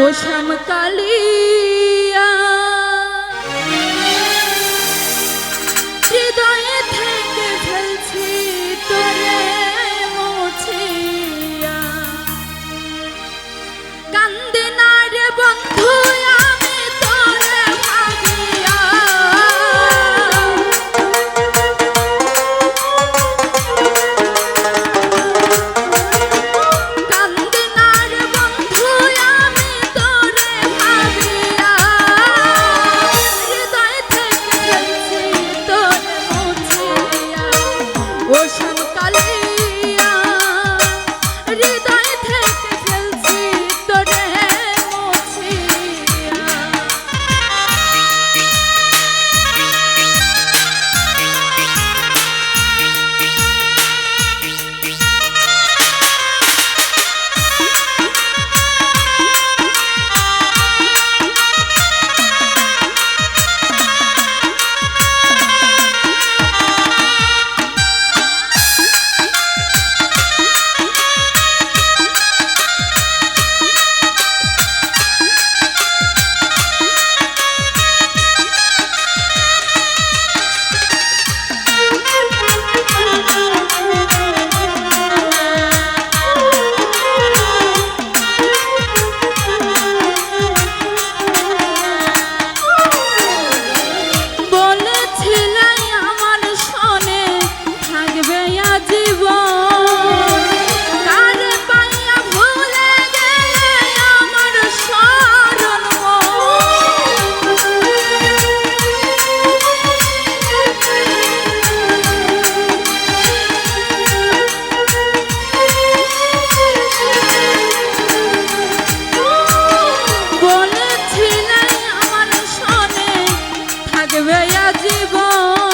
ও শ্যামকালী ও সনকালে থাকবে আজীবন